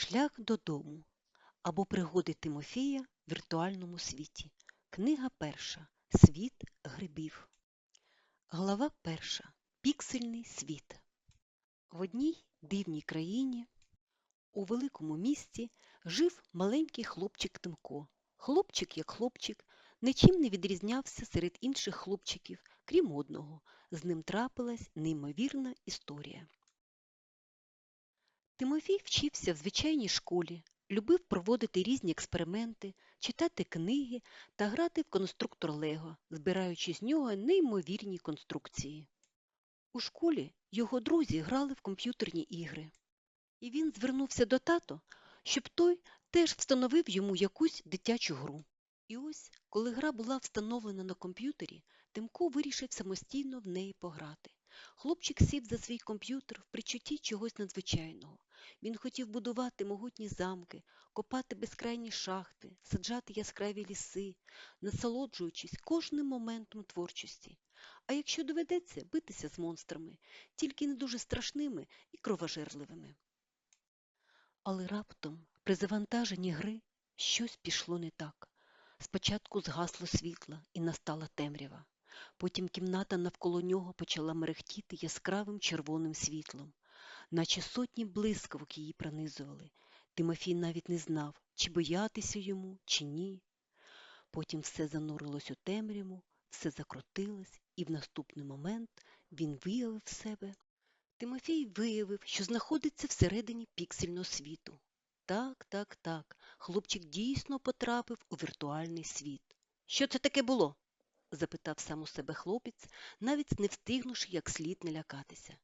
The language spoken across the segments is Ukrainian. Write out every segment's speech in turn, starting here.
Шлях додому або пригоди Тимофія в віртуальному світі. Книга перша. Світ грибів. Глава перша. Піксельний світ. В одній дивній країні у великому місті жив маленький хлопчик Тимко. Хлопчик, як хлопчик, нічим не відрізнявся серед інших хлопчиків, крім одного. З ним трапилась неймовірна історія. Тимофій вчився в звичайній школі, любив проводити різні експерименти, читати книги та грати в конструктор Лего, збираючи з нього неймовірні конструкції. У школі його друзі грали в комп'ютерні ігри, і він звернувся до тато, щоб той теж встановив йому якусь дитячу гру. І ось, коли гра була встановлена на комп'ютері, Тимко вирішив самостійно в неї пограти. Хлопчик сів за свій комп'ютер в причутті чогось надзвичайного. Він хотів будувати могутні замки, копати безкрайні шахти, саджати яскраві ліси, насолоджуючись кожним моментом творчості. А якщо доведеться битися з монстрами, тільки не дуже страшними і кровожерливими. Але раптом при завантаженні гри щось пішло не так. Спочатку згасло світло і настала темрява. Потім кімната навколо нього почала мерехтіти яскравим червоним світлом, наче сотні блискавок її пронизували. Тимофій навіть не знав, чи боятися йому, чи ні. Потім все занурилось у темряву, все закрутилось, і в наступний момент він виявив себе. Тимофій виявив, що знаходиться всередині піксельного світу. Так, так, так, хлопчик дійсно потрапив у віртуальний світ. Що це таке було? запитав сам у себе хлопець, навіть не встигнувши як слід не лякатися.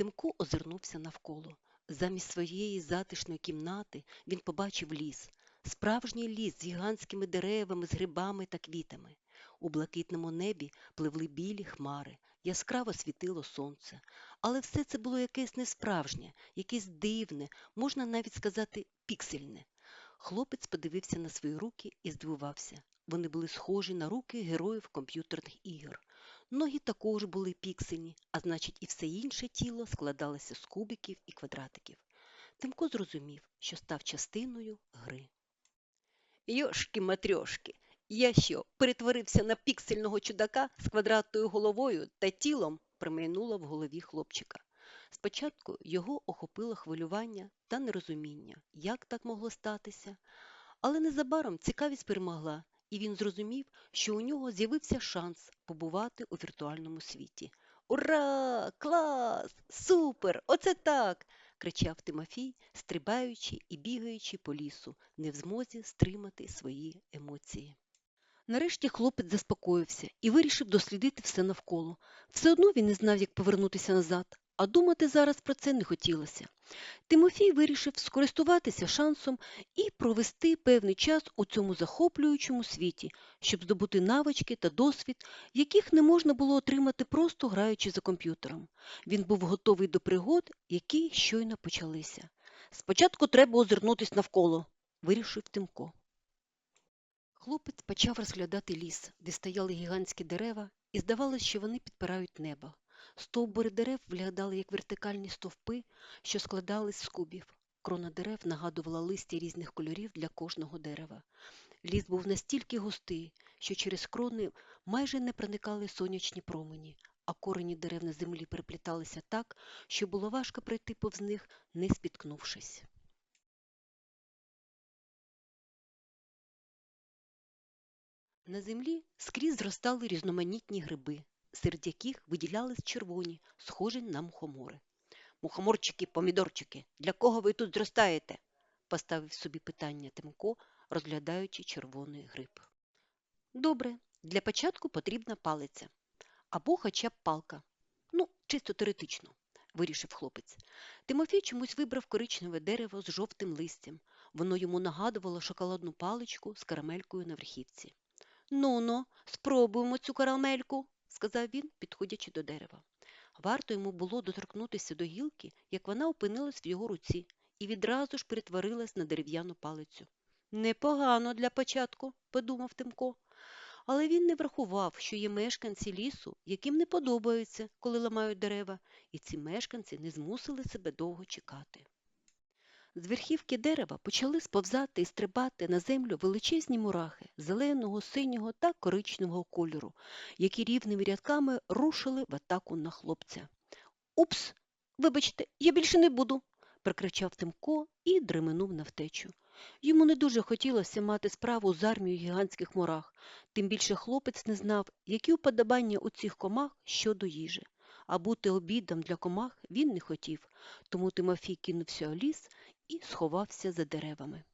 Тимко озирнувся навколо. Замість своєї затишної кімнати він побачив ліс, справжній ліс з гігантськими деревами, з грибами та квітами. У блакитному небі пливли білі хмари, яскраво світило сонце. Але все це було якесь несправжнє, якесь дивне, можна навіть сказати, піксельне. Хлопець подивився на свої руки і здивувався. Вони були схожі на руки героїв комп'ютерних ігор. Ноги також були піксельні, а значить і все інше тіло складалося з кубиків і квадратиків. Тимко зрозумів, що став частиною гри. Йошки матрьошки, я що, перетворився на піксельного чудака з квадратною головою та тілом, промайнуло в голові хлопчика. Спочатку його охопило хвилювання та нерозуміння, як так могло статися, але незабаром цікавість перемогла, і він зрозумів, що у нього з'явився шанс побувати у віртуальному світі. Ура! Клас! Супер! Оце так! кричав Тимофій, стрибаючи і бігаючи по лісу, не в змозі стримати свої емоції. Нарешті хлопець заспокоївся і вирішив дослідити все навколо. Все одно він не знав, як повернутися назад, а думати зараз про це не хотілося. Тимофій вирішив скористуватися шансом і провести певний час у цьому захоплюючому світі, щоб здобути навички та досвід, яких не можна було отримати просто граючи за комп'ютером. Він був готовий до пригод, які щойно почалися. Спочатку треба озирнутися навколо, вирішив Тимко. Хлопець почав розглядати ліс, де стояли гігантські дерева, і здавалося, що вони підпирають небо. Стовбури дерев виглядали як вертикальні стовпи, що складались з кубів. Крона дерев нагадувала листя різних кольорів для кожного дерева. Ліс був настільки густий, що через крони майже не проникали сонячні промені, а корені дерев на землі перепліталися так, що було важко пройти повз них, не спіткнувшись. На землі скрізь зростали різноманітні гриби, серед яких виділялись червоні, схожі на мухомори. Мухоморчики, помідорчики, для кого ви тут зростаєте? поставив собі питання Тимко, розглядаючи червоний гриб. Добре, для початку потрібна палиця або хоча б палка. Ну, чисто теоретично, вирішив хлопець. Тимофій чомусь вибрав коричневе дерево з жовтим листям. Воно йому нагадувало шоколадну паличку з карамелькою на верхівці. Ну-ну, спробуємо цю карамельку, сказав він, підходячи до дерева. Варто йому було доторкнутися до гілки, як вона опинилась в його руці і відразу ж перетворилась на дерев'яну палицю. Непогано для початку, подумав Тимко. Але він не врахував, що є мешканці лісу, яким не подобається, коли ламають дерева, і ці мешканці не змусили себе довго чекати. З верхівки дерева почали сповзати і стрибати на землю величезні мурахи зеленого, синього та коричневого кольору, які рівними рядками рушили в атаку на хлопця. Упс, вибачте, я більше не буду, прикричав Тимко і дременув навтечу. Йому не дуже хотілося мати справу з армією гігантських мурах, тим більше хлопець не знав, які уподобання у цих комах щодо їжі. А бути обідом для комах він не хотів, тому Тимофій кинувся у ліс і сховався за деревами.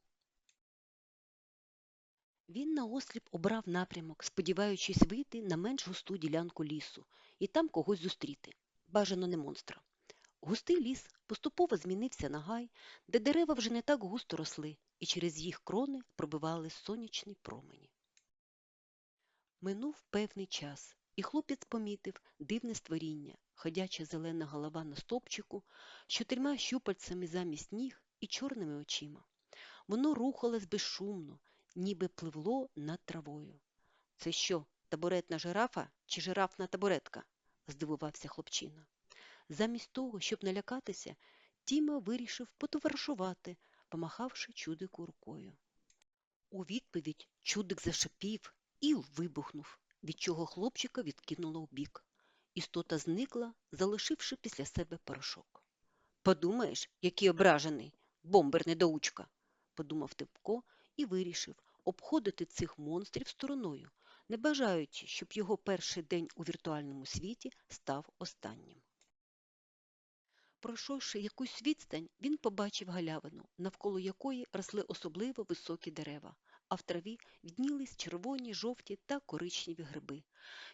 Він наосліп обрав напрямок, сподіваючись вийти на менш густу ділянку лісу і там когось зустріти. Бажано не монстра. Густий ліс поступово змінився на гай, де дерева вже не так густо росли, і через їх крони пробивали сонячні промені. Минув певний час, і хлопець помітив дивне створіння, ходяча зелена голова на стовпчику, з чотирма щупальцями замість ніг і чорними очима. Воно рухалось безшумно, ніби пливло над травою. Це що, табуретна жирафа чи жирафна табуретка? здивувався хлопчина. Замість того, щоб налякатися, Тіма вирішив потоваришувати, помахавши чудику рукою. У відповідь чудик зашипів і вибухнув, від чого хлопчика відкинуло вбік. Істота зникла, залишивши після себе порошок. Подумаєш, який ображений, бомбер недоучка, подумав Типко і вирішив обходити цих монстрів стороною, не бажаючи, щоб його перший день у віртуальному світі став останнім. Пройшовши якусь відстань, він побачив галявину, навколо якої росли особливо високі дерева, а в траві віднілись червоні, жовті та коричневі гриби.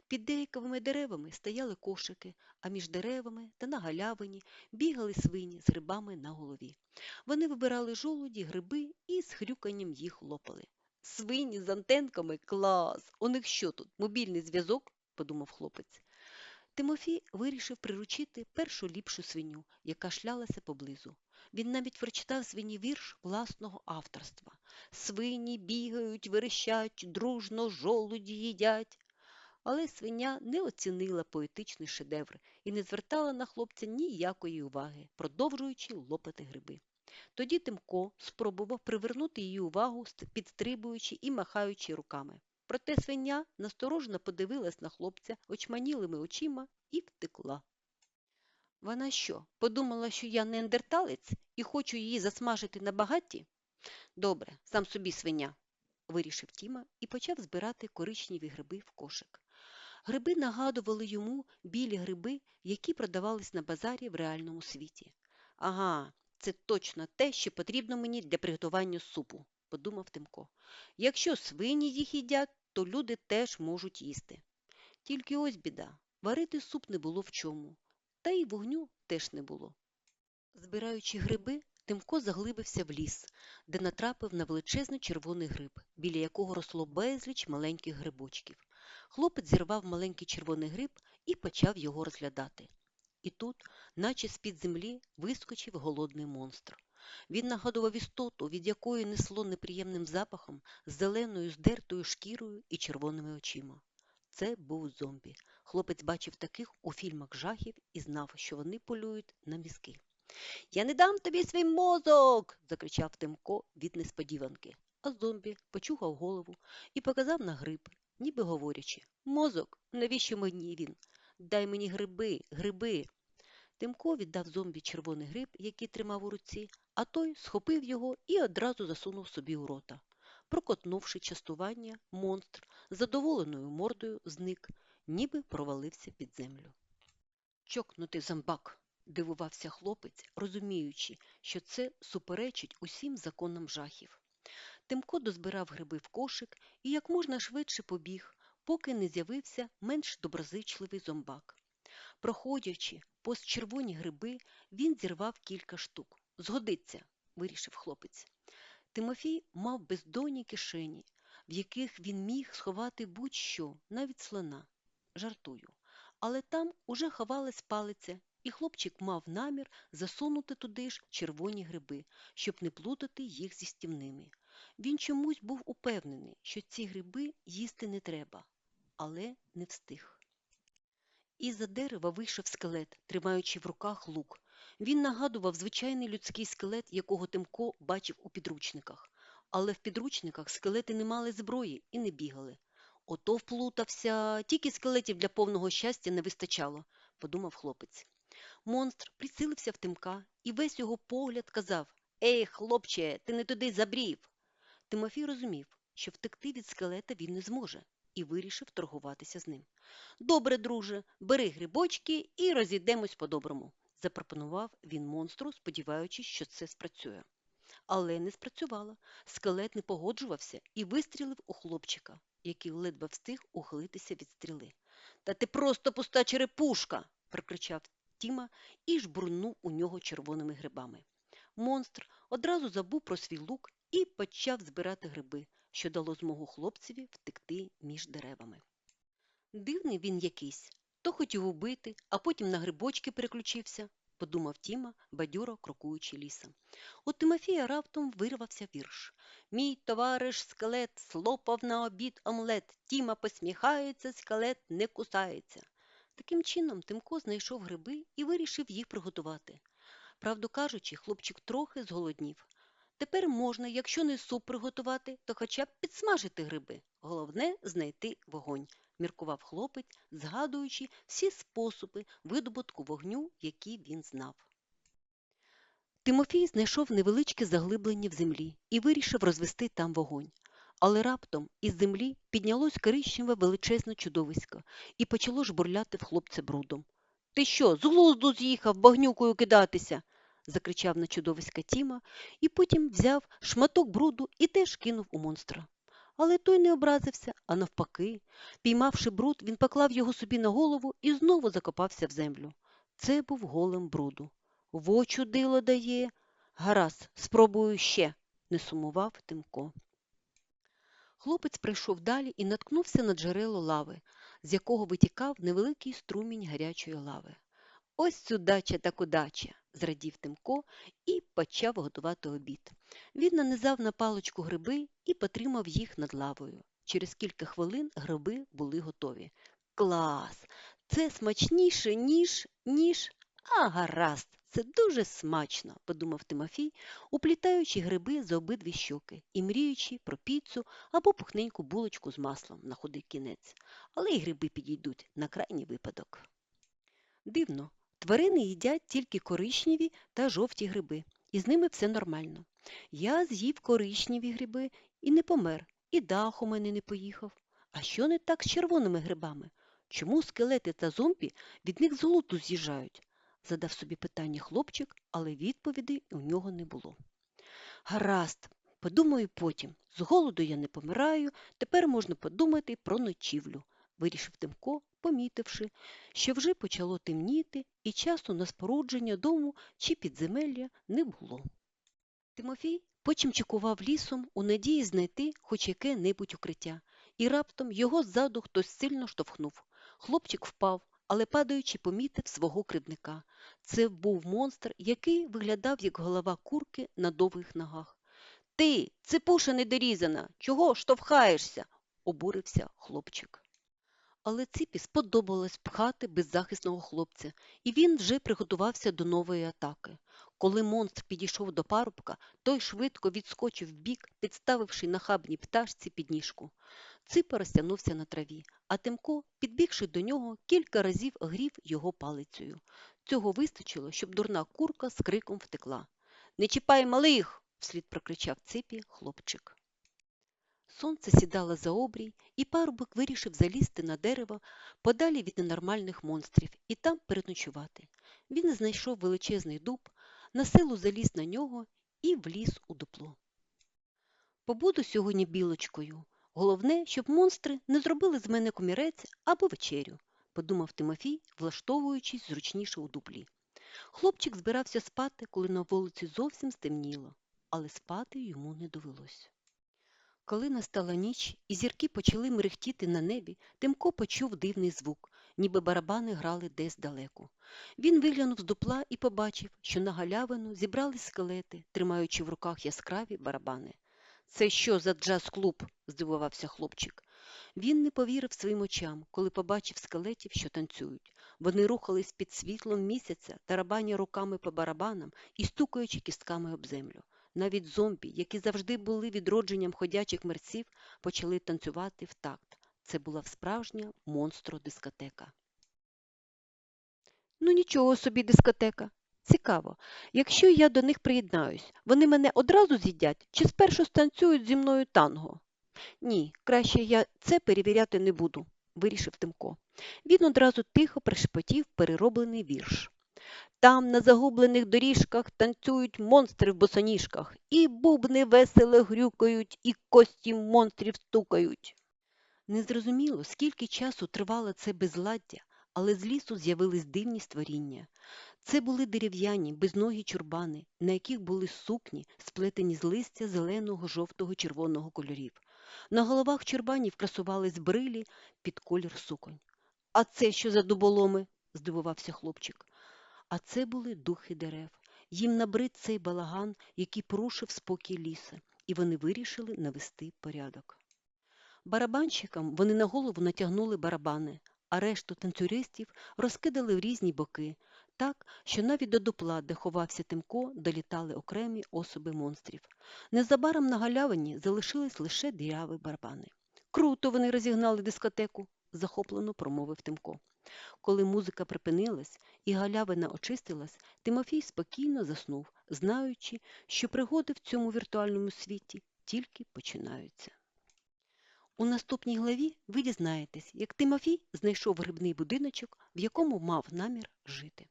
Під деякими деревами стояли кошики, а між деревами та на галявині бігали свині з грибами на голові. Вони вибирали жолуді, гриби і з хрюканням їх лопали. Свині з антенками клас! У них що тут? Мобільний зв'язок? подумав хлопець. Тимофій вирішив приручити першу ліпшу свиню, яка шлялася поблизу. Він навіть прочитав свині вірш власного авторства. Свині бігають, верещать, дружно жолуді їдять. Але свиня не оцінила поетичний шедевр і не звертала на хлопця ніякої уваги, продовжуючи лопати гриби. Тоді Тимко спробував привернути її увагу, підстрибуючи і махаючи руками. Проте свиня насторожно подивилась на хлопця очманілими очима і втекла. Вона що, подумала, що я неандерталець і хочу її засмажити на багатті? Добре, сам собі свиня, вирішив Тіма і почав збирати коричневі гриби в кошик. Гриби нагадували йому білі гриби, які продавались на базарі в реальному світі. Ага, це точно те, що потрібно мені для приготування супу, подумав Тимко. Якщо свині їх їдять, то люди теж можуть їсти. Тільки ось біда. Варити суп не було в чому, та й вогню теж не було. Збираючи гриби, Тимко заглибився в ліс, де натрапив на величезний червоний гриб, біля якого росло безліч маленьких грибочків. Хлопець зірвав маленький червоний гриб і почав його розглядати. І тут, наче з-під землі, вискочив голодний монстр. Він нагадував істоту, від якої несло неприємним запахом, з зеленою здертою шкірою і червоними очима. Це був зомбі. Хлопець бачив таких у фільмах жахів і знав, що вони полюють на мізки. Я не дам тобі свій мозок. закричав Тимко від несподіванки. А зомбі почухав голову і показав на гриб, ніби говорячи Мозок, навіщо мені він? Дай мені гриби, гриби. Тимко віддав зомбі червоний гриб, який тримав у руці, а той схопив його і одразу засунув собі у рота. Прокотнувши частування, монстр з задоволеною мордою зник, ніби провалився під землю. Чокнутий зомбак, дивувався хлопець, розуміючи, що це суперечить усім законам жахів. Тимко дозбирав гриби в кошик і як можна швидше побіг, поки не з'явився менш доброзичливий зомбак. Проходячи повз червоні гриби, він зірвав кілька штук. Згодиться, вирішив хлопець. Тимофій мав бездонні кишені, в яких він міг сховати будь-що, навіть слона. Жартую. Але там уже ховалась палиця, і хлопчик мав намір засунути туди ж червоні гриби, щоб не плутати їх зі стівними. Він чомусь був упевнений, що ці гриби їсти не треба, але не встиг. Із-за дерева вийшов скелет, тримаючи в руках лук. Він нагадував звичайний людський скелет, якого Тимко бачив у підручниках. Але в підручниках скелети не мали зброї і не бігали. Ото вплутався, тільки скелетів для повного щастя не вистачало, подумав хлопець. Монстр прицілився в Тимка, і весь його погляд казав Ей, хлопче, ти не туди забрів. Тимофій розумів, що втекти від скелета він не зможе, і вирішив торгуватися з ним. Добре, друже, бери грибочки і розійдемось по-доброму, запропонував він монстру, сподіваючись, що це спрацює. Але не спрацювало. Скелет не погоджувався і вистрілив у хлопчика, який ледве встиг ухилитися від стріли. Та ти просто пуста черепушка. прокричав Тіма і жбурнув у нього червоними грибами. Монстр одразу забув про свій лук і почав збирати гриби, що дало змогу хлопцеві втекти між деревами. Дивний він якийсь, то хотів убити, а потім на грибочки переключився, подумав Тіма, бадьоро крокуючи лісом. У Тимофія раптом вирвався вірш. Мій товариш скелет слопав на обід омлет. Тіма посміхається, скелет не кусається. Таким чином Тимко знайшов гриби і вирішив їх приготувати. Правду кажучи, хлопчик трохи зголоднів. Тепер можна, якщо не суп приготувати, то хоча б підсмажити гриби. Головне знайти вогонь, міркував хлопець, згадуючи всі способи видобутку вогню, які він знав. Тимофій знайшов невеличке заглиблення в землі і вирішив розвести там вогонь. Але раптом із землі піднялось коричневе величезне чудовисько і почало жбурляти в хлопця брудом. Ти що, з глузду з'їхав багнюкою кидатися? закричав на чудовиська Тіма і потім взяв шматок бруду і теж кинув у монстра. Але той не образився, а навпаки, піймавши бруд, він поклав його собі на голову і знову закопався в землю. Це був голем бруду. Во чудило дає. Гаразд, спробую ще, не сумував Тимко. Хлопець прийшов далі і наткнувся на джерело лави, з якого витікав невеликий струмінь гарячої лави. Ось судача так удача, зрадів Тимко і почав готувати обід. Він нанизав на паличку гриби і потримав їх над лавою. Через кілька хвилин гриби були готові. Клас! Це смачніше, ніж, ніж. А гаразд, це дуже смачно, подумав Тимофій, уплітаючи гриби за обидві щоки і мріючи про піцу або пухненьку булочку з маслом на худий кінець. Але й гриби підійдуть на крайній випадок. Дивно, тварини їдять тільки коричневі та жовті гриби, і з ними все нормально. Я з'їв коричневі гриби і не помер, і дах у мене не поїхав. А що не так з червоними грибами? Чому скелети та зомбі від них з глуту з'їжджають? Задав собі питання хлопчик, але відповідей у нього не було. Гаразд, подумаю потім. З голоду я не помираю, тепер можна подумати про ночівлю, вирішив Тимко, помітивши, що вже почало темніти і часу на спорудження дому чи підземелля не було. Тимофій почимчикував лісом у надії знайти хоч яке-небудь укриття, і раптом його ззаду хтось сильно штовхнув. Хлопчик впав, але падаючи, помітив свого крибника. Це був монстр, який виглядав як голова курки на довгих ногах. Ти, ципуша недорізана, чого штовхаєшся? обурився хлопчик. Але ципі сподобалось пхати беззахисного хлопця, і він вже приготувався до нової атаки. Коли монстр підійшов до парубка, той швидко відскочив вбік, підставивши нахабній пташці підніжку. Ципа розтягнувся на траві, а Тимко, підбігши до нього, кілька разів грів його палицею. Цього вистачило, щоб дурна курка з криком втекла. Не чіпай малих. вслід прокричав ципі хлопчик. Сонце сідало за обрій, і парубок вирішив залізти на дерево подалі від ненормальних монстрів і там переночувати. Він знайшов величезний дуб, на силу заліз на нього і вліз у дупло. Побуду сьогодні білочкою. Головне, щоб монстри не зробили з мене комірець або вечерю, подумав Тимофій, влаштовуючись зручніше у дуплі. Хлопчик збирався спати, коли на вулиці зовсім стемніло, але спати йому не довелось. Коли настала ніч і зірки почали мерехтіти на небі, Тимко почув дивний звук, ніби барабани грали десь далеко. Він виглянув з дупла і побачив, що на галявину зібрали скелети, тримаючи в руках яскраві барабани. Це що за джаз-клуб? здивувався хлопчик. Він не повірив своїм очам, коли побачив скелетів, що танцюють. Вони рухались під світлом місяця, тарабаня руками по барабанам і стукаючи кістками об землю. Навіть зомбі, які завжди були відродженням ходячих мерців, почали танцювати в такт. Це була справжня монстро-дискотека. Ну нічого собі дискотека. Цікаво. Якщо я до них приєднаюсь, вони мене одразу з'їдять чи спершу станцюють зі мною танго? Ні, краще я це перевіряти не буду, вирішив Тимко. Він одразу тихо пришепотів перероблений вірш. Там на загублених доріжках танцюють монстри в босоніжках, і бубни весело грюкають, і кості монстрів стукають. Незрозуміло, скільки часу тривало це безладдя, але з лісу з'явились дивні створіння. Це були дерев'яні, безногі чурбани, на яких були сукні, сплетені з листя зеленого, жовтого, червоного кольорів. На головах чурбанів красувались брилі під колір суконь. А це що за дуболоми? здивувався хлопчик. А це були духи дерев. Їм набрид цей балаган, який порушив спокій ліса, і вони вирішили навести порядок. Барабанщикам вони на голову натягнули барабани, а решту танцюристів розкидали в різні боки, так, що навіть до дупла, де ховався Тимко, долітали окремі особи монстрів. Незабаром на галявині залишились лише діряві барабани. Круто вони розігнали дискотеку, захоплено промовив Тимко. Коли музика припинилась і галявина очистилась, Тимофій спокійно заснув, знаючи, що пригоди в цьому віртуальному світі тільки починаються. У наступній главі ви дізнаєтесь, як Тимофій знайшов грибний будиночок, в якому мав намір жити.